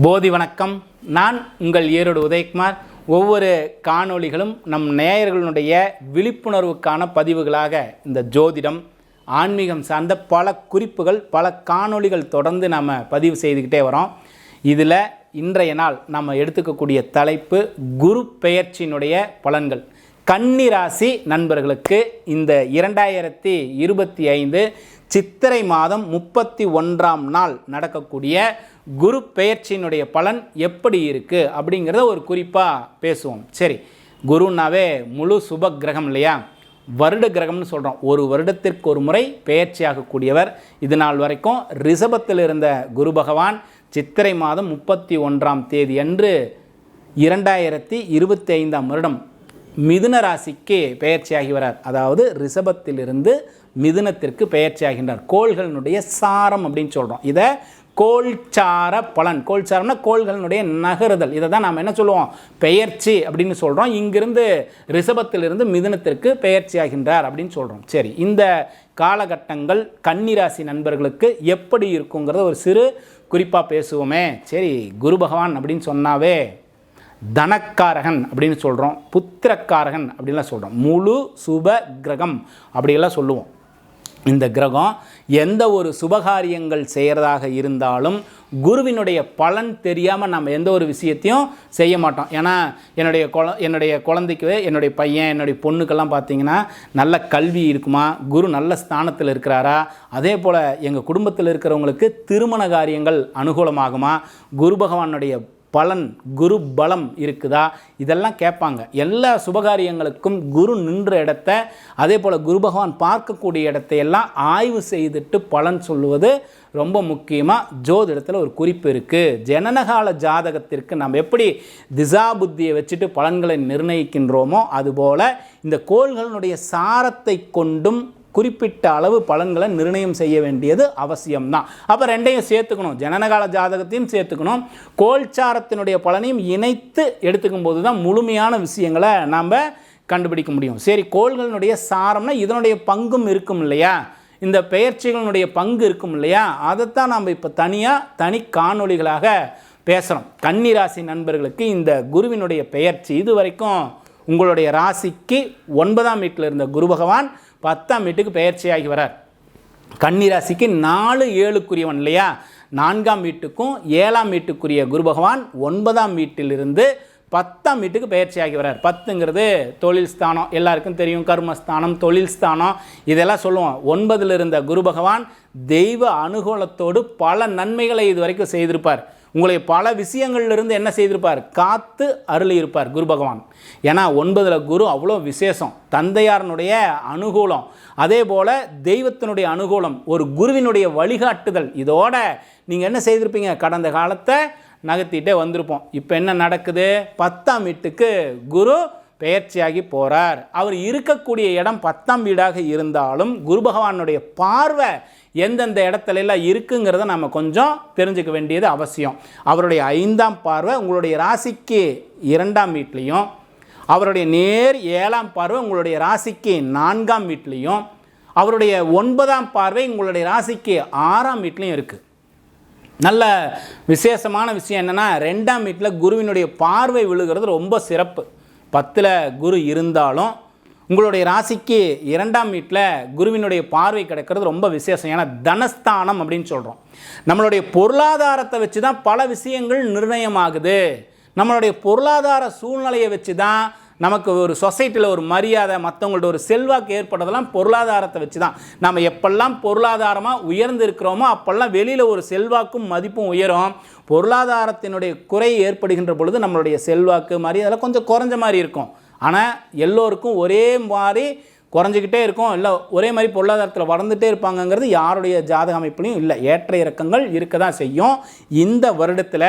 போதி வணக்கம். நான் உங்கள் ஈரோடு உதயகுமார். ஒவ்வொரு காணொளிகளும் நம் நேயர்களுடைய விழிப்புணர்வுக்கான பதிவுகளாக இந்த ஜோதிடம் ஆன்மீகம் சார்ந்த பல குறிப்புகள் பல காணொளிகள் தொடர்ந்து நாம் பதிவு செய்துக்கிட்டே வரோம். இதில் இன்றைய நாள் நம்ம எடுத்துக்கக்கூடிய தலைப்பு குரு பெயர்ச்சியினுடைய பலன்கள். கன்னிராசி நண்பர்களுக்கு இந்த இரண்டாயிரத்தி இருபத்தி ஐந்து சித்திரை மாதம் முப்பத்தி ஒன்றாம் நாள் நடக்கக்கூடிய குரு பெயர்ச்சியினுடைய பலன் எப்படி இருக்குது அப்படிங்கிறத ஒரு குறிப்பாக பேசுவோம். சரி குருனாவே முழு சுப கிரகம் இல்லையா? வருட கிரகம்னு சொல்கிறோம் ஒரு வருடத்திற்கு ஒரு முறை பெயர்ச்சியாகக்கூடியவர். இது நாள் வரைக்கும் ரிஷபத்தில் இருந்த குரு பகவான் சித்திரை மாதம் முப்பத்தி ஒன்றாம் தேதி அன்று இரண்டாயிரத்தி இருபத்தி ஐந்தாம் வருடம் மிதுன ராசிக்கு பெயர்ச்சியாகி வரார். அதாவது ரிஷபத்திலிருந்து மிதுனத்திற்கு பெயர்ச்சியாகின்றார். கோள்களினுடைய சாரம் அப்படின்னு சொல்கிறோம் இதை கோல்சார பலன். கோல்சாரம்னா கோள்களினுடைய நகருதல். இதை தான் நாம் என்ன சொல்லுவோம்? பெயர்ச்சி அப்படின்னு சொல்கிறோம் இங்கிருந்து ரிஷபத்திலிருந்து மிதுனத்திற்கு பெயர்ச்சியாகின்றார் அப்படின்னு சொல்கிறோம் சரி இந்த காலகட்டங்கள் கன்னிராசி நண்பர்களுக்கு எப்படி இருக்குங்கிறத ஒரு சிறு குறிப்பாக பேசுவோமே. சரி குரு பகவான் அப்படின்னு சொன்னாவே தனக்காரகன் அப்படின்னு சொல்கிறோம் புத்திரக்காரகன் அப்படின்லாம் சொல்கிறோம் முழு சுப கிரகம் அப்படியெல்லாம் சொல்லுவோம். இந்த கிரகம் எந்த ஒரு சுபகாரியங்கள் செய்கிறதாக இருந்தாலும் குருவினுடைய பலன் தெரியாமல் நம்ம எந்த ஒரு விஷயத்தையும் செய்ய மாட்டோம். ஏன்னா என்னுடைய குழ என்னுடைய குழந்தைக்கு என்னுடைய பையன் என்னுடைய பொண்ணுக்கெல்லாம் பார்த்தீங்கன்னா நல்ல கல்வி இருக்குமா? குரு நல்ல ஸ்தானத்தில் இருக்கிறாரா? அதே போல் எங்கள் குடும்பத்தில் இருக்கிறவங்களுக்கு திருமண காரியங்கள் அனுகூலமாகுமா? குரு பகவானுடைய பலன் குரு பலம் இருக்குதா? இதெல்லாம் கேட்பாங்க. எல்லா சுபகாரியங்களுக்கும் குரு நின்ற இடத்த அதே போல் குரு பகவான் பார்க்கக்கூடிய இடத்தையெல்லாம் ஆய்வு செய்துட்டு பலன் சொல்லுவது ரொம்ப முக்கியமாக ஜோதிடத்தில் ஒரு குறிப்பு இருக்குது ஜனனகால ஜாதகத்திற்கு நம்ம எப்படி திசா புத்தியை வச்சுட்டு பலன்களை நிர்ணயிக்கின்றோமோ அதுபோல் இந்த கோள்களினுடைய சாரத்தை கொண்டும் குறிப்பிட்ட அளவு பலன்களை நிர்ணயம் செய்ய வேண்டியது அவசியம்தான். அப்போ ரெண்டையும் சேர்த்துக்கணும். ஜனனகால ஜாதகத்தையும் சேர்த்துக்கணும். கோல்சாரத்தினுடைய பலனையும் இணைத்து எடுத்துக்கும் போது தான் முழுமையான விஷயங்களை நாம் கண்டுபிடிக்க முடியும். சரி கோள்களினுடைய சாரம்னா இதனுடைய பங்கும் இருக்கும் இல்லையா? இந்த பெயர்ச்சிகளினுடைய பங்கு இருக்கும் இல்லையா? அதைத்தான் நாம் இப்போ தனியாக தனி காணொளிகளாக பேசுகிறோம் கன்னிராசி நண்பர்களுக்கு இந்த குருவினுடைய பெயர்ச்சி இது வரைக்கும் உங்களுடைய ராசிக்கு ஒன்பதாம் வீட்டில் இருந்த குரு பகவான் பத்தாம் வீட்டுக்கு பெயர்ச்சியாகி வரார். கன்னிராசிக்கு நாலு ஏழுக்குரியவன் இல்லையா? நான்காம் வீட்டுக்கும் ஏழாம் வீட்டுக்குரிய குரு பகவான் ஒன்பதாம் வீட்டிலிருந்து பத்தாம் வீட்டுக்கு பயிற்சியாகி வரார். பத்துங்கிறது தொழில் ஸ்தானம் எல்லாருக்கும் தெரியும். கர்மஸ்தானம் தொழில் ஸ்தானம் இதெல்லாம் சொல்லுவோம். ஒன்பதில் இருந்த குரு பகவான் தெய்வ அனுகூலத்தோடு பல நன்மைகளை இது வரைக்கும் செய்திருப்பார். உங்களை பல விஷயங்கள்லேருந்து என்ன செய்திருப்பார்? காத்து அருளி இருப்பார் குரு பகவான். ஏன்னா ஒன்பதில் குரு அவ்வளோ விசேஷம். தந்தையாரனுடைய அனுகூலம். அதே போல் தெய்வத்தினுடைய அனுகூலம் ஒரு குருவினுடைய வழிகாட்டுதல். இதோட நீங்கள் என்ன செய்திருப்பீங்க? கடந்த காலத்தை நகர்த்திட்டே வந்திருப்போம். இப்போ என்ன நடக்குது? பத்தாம் வீட்டுக்கு குரு பெயர்ச்சியாகி போகிறார் அவர் இருக்கக்கூடிய இடம் பத்தாம் வீடாக இருந்தாலும் குரு பகவானுடைய பார்வை எந்தெந்த இடத்துலலாம் இருக்குங்கிறத நம்ம கொஞ்சம் தெரிஞ்சுக்க வேண்டியது அவசியம். அவருடைய ஐந்தாம் பார்வை உங்களுடைய ராசிக்கு இரண்டாம் வீட்லேயும் அவருடைய நேர் ஏழாம் பார்வை உங்களுடைய ராசிக்கு நான்காம் வீட்லேயும் அவருடைய ஒன்பதாம் பார்வை உங்களுடைய ராசிக்கு ஆறாம் வீட்லேயும் இருக்குது நல்ல விசேஷமான விஷயம் என்னென்னா ரெண்டாம் வீட்டில் குருவினுடைய பார்வை விழுகிறது ரொம்ப சிறப்பு. பத்தில் குரு இருந்தாலும் உங்களுடைய ராசிக்கு இரண்டாம் வீட்டில் குருவினுடைய பார்வை கிடைக்கிறது ரொம்ப விசேஷம். ஏன்னா தனஸ்தானம் அப்படின்னு சொல்கிறோம் நம்மளுடைய பொருளாதாரத்தை வச்சு தான் பல விஷயங்கள் நிர்ணயமாகுது. நம்மளுடைய பொருளாதார சூழ்நிலையை வச்சு தான் நமக்கு ஒரு சொசைட்டியில் ஒரு மரியாதை மற்றவங்கள்ட்ட ஒரு செல்வாக்கு ஏற்படுறதெல்லாம் பொருளாதாரத்தை வச்சு தான் நம்ம எப்பெல்லாம் பொருளாதாரமாக உயர்ந்து இருக்கிறோமோ அப்போல்லாம் வெளியில் ஒரு செல்வாக்கும் மதிப்பும் உயரும். பொருளாதாரத்தினுடைய குறை ஏற்படுகின்ற பொழுது நம்மளுடைய செல்வாக்கு மரியாதை கொஞ்சம் குறைஞ்ச மாதிரி இருக்கும். ஆனால் எல்லோருக்கும் ஒரே மாதிரி குறைஞ்சிக்கிட்டே இருக்கும். இல்லை ஒரே மாதிரி பொருளாதாரத்தில் வளர்ந்துட்டே இருப்பாங்கங்கிறது யாருடைய ஜாதக அமைப்புலையும் இல்லை. ஏற்ற இறக்கங்கள் இருக்க தான் செய்யும். இந்த வருடத்தில்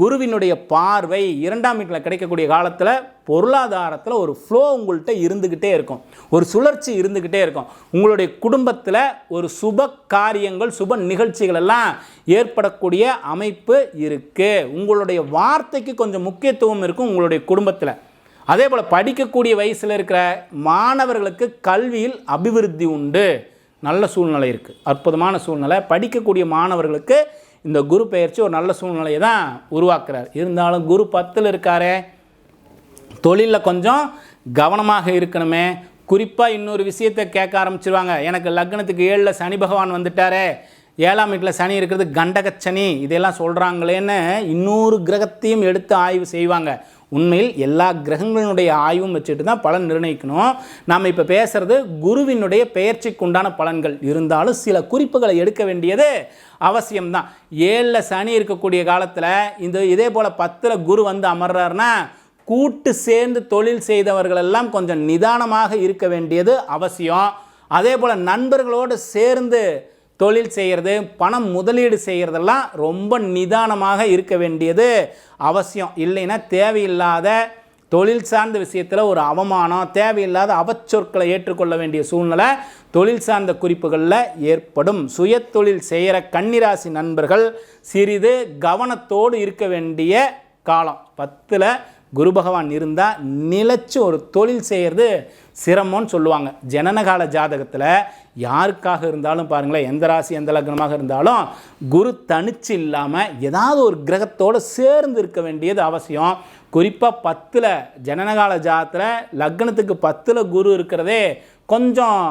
குருவினுடைய பார்வை இரண்டாம் வீட்டில் கிடைக்கக்கூடிய காலத்தில் பொருளாதாரத்தில் ஒரு ஃப்ளோ உங்கள்கிட்ட இருந்துக்கிட்டே இருக்கும். ஒரு சுழற்சி இருந்துக்கிட்டே இருக்கும். உங்களுடைய குடும்பத்தில் ஒரு சுப காரியங்கள் சுப நிகழ்ச்சிகள் எல்லாம் ஏற்படக்கூடிய அமைப்பு இருக்குது உங்களுடைய வார்த்தைக்கு கொஞ்சம் முக்கியத்துவம் இருக்கும் உங்களுடைய குடும்பத்தில். அதே போல் படிக்கக்கூடிய வயசில் இருக்கிற மாணவர்களுக்கு கல்வியில் அபிவிருத்தி உண்டு. நல்ல சூழ்நிலை இருக்குது அற்புதமான சூழ்நிலை. படிக்கக்கூடிய மாணவர்களுக்கு இந்த குரு பயிற்சி ஒரு நல்ல சூழ்நிலையை தான் உருவாக்குறார். இருந்தாலும் குரு பத்தில் இருக்காரே. தொழிலில் கொஞ்சம் கவனமாக இருக்கணுமே. குறிப்பாக இன்னொரு விஷயத்தை கேட்க ஆரம்பிச்சிருவாங்க. எனக்கு லக்னத்துக்கு ஏழில் சனி பகவான் வந்துட்டாரே. ஏழாம் வீட்டில் சனி இருக்கிறது கண்டகச்சனி. இதெல்லாம் சொல்கிறாங்களேன்னு இன்னொரு கிரகத்தையும் எடுத்து ஆய்வு செய்வாங்க. உண்மையில் எல்லா கிரகங்களினுடைய ஆய்வும் வச்சுட்டு தான் பலன் நிர்ணயிக்கணும். நாம் இப்போ பேசுகிறது குருவினுடைய பெயர்ச்சிக்கு உண்டான பலன்கள். இருந்தாலும் சில குறிப்புகளை எடுக்க வேண்டியது அவசியம்தான். ஏழில் சனி இருக்கக்கூடிய காலத்தில் இந்த இதே போல் பத்தில் குரு வந்து அமர்றாருன்னா கூட்டு சேர்ந்து தொழில் செய்தவர்கள் எல்லாம் கொஞ்சம் நிதானமாக இருக்க வேண்டியது அவசியம். அதே போல் நண்பர்களோடு சேர்ந்து தொழில் செய்கிறது பணம் முதலீடு செய்கிறதெல்லாம் ரொம்ப நிதானமாக இருக்க வேண்டியது அவசியம். இல்லைன்னா தேவையில்லாத தொழில் சார்ந்த விஷயத்தில் ஒரு அவமானம் தேவையில்லாத அவச்சொற்களை ஏற்றுக்கொள்ள வேண்டிய சூழ்நிலை தொழில் சார்ந்த குறிப்புகளில் ஏற்படும். சுய தொழில் செய்கிற கன்னிராசி நண்பர்கள் சிறிது கவனத்தோடு இருக்க வேண்டிய காலம். பத்தில் குரு பகவான் இருந்தால் நிலச்சி ஒரு தொழில் செய்கிறது சிரமம்னு சொல்லுவாங்க. ஜனனகால ஜாதகத்தில் யாருக்காக இருந்தாலும் பாருங்களேன் எந்த ராசி எந்த லக்னமாக இருந்தாலும் குரு தனிச்சு இல்லாமல் ஏதாவது ஒரு கிரகத்தோடு சேர்ந்து இருக்க வேண்டியது அவசியம். குறிப்பாக பத்தில் ஜனனகால ஜாதத்தில் லக்னத்துக்கு பத்தில் குரு இருக்கிறதே கொஞ்சம்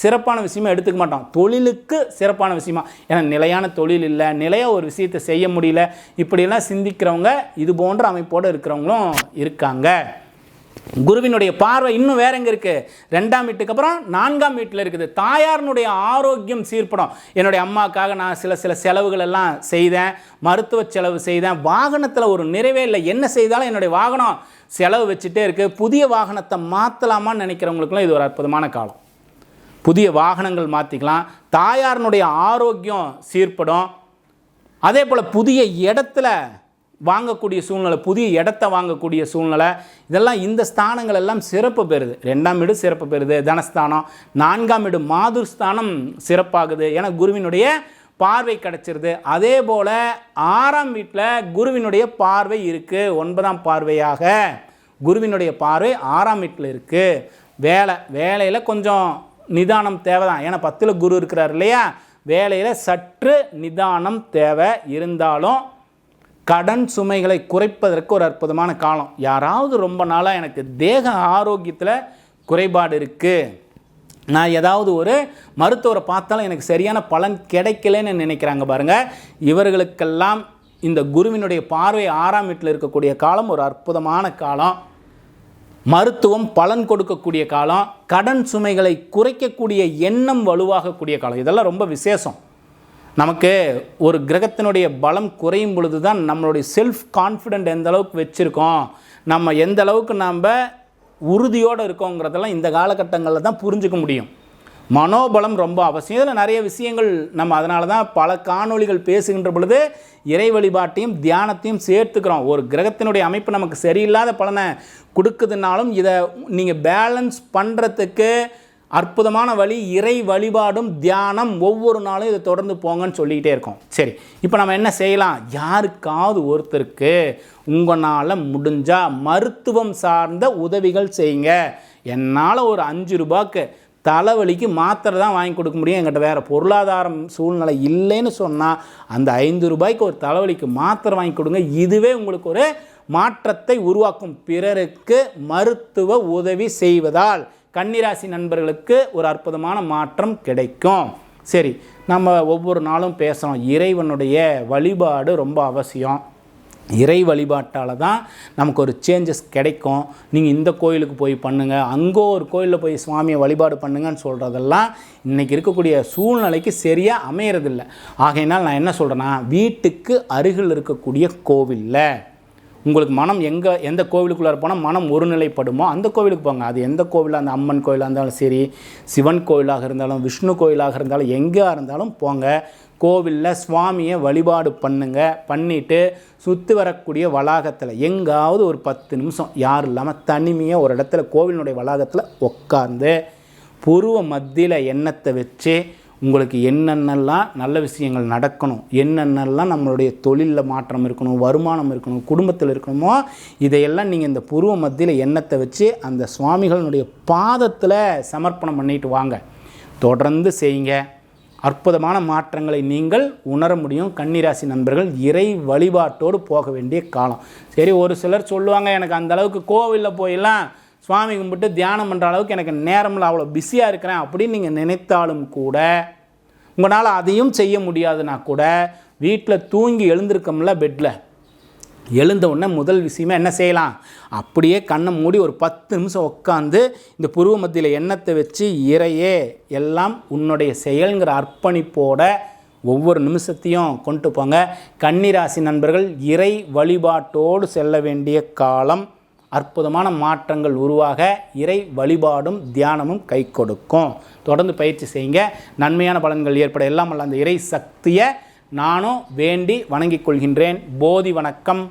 சிறப்பான விஷயமா எடுத்துக்க மாட்டோம் தொழிலுக்கு சிறப்பான விஷயமா. ஏன்னா நிலையான தொழில் இல்லை நிலையாக ஒரு விஷயத்தை செய்ய முடியல. இப்படியெல்லாம் சிந்திக்கிறவங்க இது போன்ற அமைப்போடு இருக்கிறவங்களும் இருக்காங்க. குருவினுடைய பார்வை இன்னும் வேற எங்கே இருக்குது ரெண்டாம் வீட்டுக்கு அப்புறம் நான்காம் வீட்டில் இருக்குது. தாயாரினுடைய ஆரோக்கியம் சீர்படும். என்னுடைய அம்மாவுக்காக நான் சில சில செலவுகள் எல்லாம் செய்தேன். மருத்துவ செலவு செய்தேன். வாகனத்தில் ஒரு நிறைவே இல்லை. என்ன செய்தாலும் என்னுடைய வாகனம் செலவு வச்சுட்டே இருக்குது புதிய வாகனத்தை மாற்றலாமான்னு நினைக்கிறவங்களுக்குலாம் இது ஒரு அற்புதமான காலம். புதிய வாகனங்கள் மாற்றிக்கலாம் தாயாரினுடைய ஆரோக்கியம் சீர்படும். அதே போல் புதிய இடத்துல வாங்கக்கூடிய சூழ்நிலை புதிய இடத்த வாங்கக்கூடிய சூழ்நிலை இதெல்லாம் இந்த ஸ்தானங்கள் எல்லாம் சிறப்பு பெறுது. ரெண்டாம் வீடு சிறப்பு பெறுது. தனஸ்தானம். நான்காம் வீடு மாதுர் ஸ்தானம் சிறப்பாகுது. ஏன்னா குருவினுடைய பார்வை கிடச்சிருது. அதே போல் ஆறாம் வீட்டில் குருவினுடைய பார்வை இருக்குது ஒன்பதாம் பார்வையாக குருவினுடைய பார்வை ஆறாம் வீட்டில் இருக்குது வேலை வேலையில் கொஞ்சம் நிதானம் தேவை தான் ஏன்னா பத்தில் குரு இருக்கிறார் இல்லையா? வேலையில் சற்று நிதானம் தேவை. இருந்தாலும் கடன் சுமைகளை குறைப்பதற்கு ஒரு அற்புதமான காலம். யாராவது ரொம்ப நாளாக எனக்கு தேக ஆரோக்கியத்தில் குறைபாடு இருக்குது நான் ஏதாவது ஒரு மருத்துவரை பார்த்தாலும் எனக்கு சரியான பலன் கிடைக்கலன்னு நினைக்கிறாங்க பாருங்கள் இவர்களுக்கெல்லாம் இந்த குருவினுடைய பார்வை ஆறாம் வீட்டில் இருக்கக்கூடிய காலம் ஒரு அற்புதமான காலம். மருத்துவம் பலன் கொடுக்கக்கூடிய காலம் கடன் சுமைகளை குறைக்கக்கூடிய எண்ணம் வலுவாகக்கூடிய காலம். இதெல்லாம் ரொம்ப விசேஷம். நமக்கு ஒரு கிரகத்தினுடைய பலம் குறையும் பொழுது தான் நம்மளுடைய செல்ஃப் கான்ஃபிடென்ட் எந்த அளவுக்கு வச்சுருக்கோம் நம்ம எந்த அளவுக்கு நாம் உறுதியோடு இருக்கோங்கிறதெல்லாம் இந்த காலகட்டங்களில் தான் புரிஞ்சுக்க முடியும். மனோபலம் ரொம்ப அவசியம். இதில் நிறைய விஷயங்கள் நம்ம அதனால தான் பல காணொளிகள் பேசுகின்ற பொழுது இறை வழிபாட்டையும் தியானத்தையும் சேர்த்துக்கிறோம். ஒரு கிரகத்தினுடைய அமைப்பு நமக்கு சரியில்லாத பலனை கொடுக்குதுனாலும் இதை நீங்கள் பேலன்ஸ் பண்ணுறதுக்கு அற்புதமான வழி இறை வழிபாடும் தியானம் ஒவ்வொரு நாளும் இதை தொடர்ந்து போங்கன்னு சொல்லிக்கிட்டே இருக்கோம். சரி இப்போ நம்ம என்ன செய்யலாம்? யாருக்காவது ஒருத்தருக்கு உங்களால் முடிஞ்சால் மருத்துவம் சார்ந்த உதவிகள் செய்யுங்க. என்னால் ஒரு அஞ்சு ரூபாய்க்கு தலைவலிக்கு மாத்திரை தான் வாங்கி கொடுக்க முடியும். எங்கிட்ட வேறு பொருளாதாரம் சூழ்நிலை இல்லைன்னு சொன்னால் அந்த ஐந்து ரூபாய்க்கு ஒரு தலைவலிக்கு மாத்திரை வாங்கி கொடுங்க. இதுவே உங்களுக்கு ஒரு மாற்றத்தை உருவாக்கும். பிறருக்கு மருத்துவ உதவி செய்வதால் கன்னிராசி நண்பர்களுக்கு ஒரு அற்புதமான மாற்றம் கிடைக்கும். சரி நம்ம ஒவ்வொரு நாளும் பேசுகிறோம் இறைவனுடைய வழிபாடு ரொம்ப அவசியம். இறை வழிபாட்டால் தான் நமக்கு ஒரு சேஞ்சஸ் கிடைக்கும். நீங்கள் இந்த கோயிலுக்கு போய் பண்ணுங்கள் அங்கே ஒரு கோயிலில் போய் சுவாமியை வழிபாடு பண்ணுங்கன்னு சொல்கிறதெல்லாம் இன்றைக்கி இருக்கக்கூடிய சூழ்நிலைக்கு சரியாக அமையறதில்லை. ஆகையினால் நான் என்ன சொல்கிறேன்னா வீட்டுக்கு அருகில் இருக்கக்கூடிய கோவிலில் உங்களுக்கு மனம் எங்கே எந்த கோவிலுக்குள்ளே போனால் மனம் ஒருநிலைப்படுமோ அந்த கோவிலுக்கு போங்க. அது எந்த கோவிலாக அந்த அம்மன் கோயிலாக இருந்தாலும் சரி சிவன் கோயிலாக இருந்தாலும் விஷ்ணு கோயிலாக இருந்தாலும் எங்கே இருந்தாலும் போங்க. கோவிலில் சுவாமியை வழிபாடு பண்ணுங்க. பண்ணிவிட்டு சுற்றி வரக்கூடிய வளாகத்தில் எங்காவது ஒரு பத்து நிமிஷம் யாரும் இல்லாமல் தனிமையாக ஒரு இடத்துல கோவிலினுடைய வளாகத்தில் உட்காந்து பூர்வ மத்தியில் எண்ணத்தை வச்சு உங்களுக்கு என்னென்னலாம் நல்ல விஷயங்கள் நடக்கணும் என்னென்னலாம் நம்மளுடைய தொழிலில் மாற்றம் இருக்கணும் வருமானம் இருக்கணும் குடும்பத்தில் இருக்கணுமோ இதையெல்லாம் நீங்கள் இந்த புருவ மத்தியில் எண்ணத்தை வச்சு அந்த சுவாமிகளினுடைய பாதத்தில் சமர்ப்பணம் பண்ணிட்டு வாங்க. தொடர்ந்து செய்யுங்க. அற்புதமான மாற்றங்களை நீங்கள் உணர முடியும். கன்னிராசி நண்பர்கள் இறை வழிபாட்டோடு போக வேண்டிய காலம். சரி ஒரு சிலர் சொல்லுவாங்க எனக்கு அந்தளவுக்கு கோவிலில் போயெல்லாம் சுவாமி கும்பிட்டு தியானம் பண்ணுற அளவுக்கு எனக்கு நேரமில்ல அவ்வளோ பிஸியாக இருக்கிறேன் அப்படின்னு நீங்கள் நினைத்தாலும் கூட உங்களால் அதையும் செய்ய முடியாதுன்னா கூட வீட்டில் தூங்கி எழுந்திருக்கோம்ல பெட்டில் எழுந்த உடனே முதல் விஷயமா என்ன செய்யலாம்? அப்படியே கண்ணை மூடி ஒரு பத்து நிமிஷம் உட்காந்து இந்த புருவ மத்தியில் எண்ணத்தை வச்சு இறையே எல்லாம் உன்னுடைய செயல்ங்கிற அர்ப்பணிப்போட ஒவ்வொரு நிமிஷத்தையும் கொண்டு போங்க. கன்னிராசி நண்பர்கள் இறை வழிபாட்டோடு செல்ல வேண்டிய காலம் அற்புதமான மாற்றங்கள் உருவாக இறை வழிபாடும் தியானமும் கை கொடுக்கும். தொடர்ந்து பயிற்சி செய்யுங்க. நன்மையான பலன்கள் ஏற்பட எல்லாம் அல்ல. அந்த இறை சக்தியை நானும் வேண்டி வணங்கிக் கொள்கின்றேன். போதி வணக்கம்.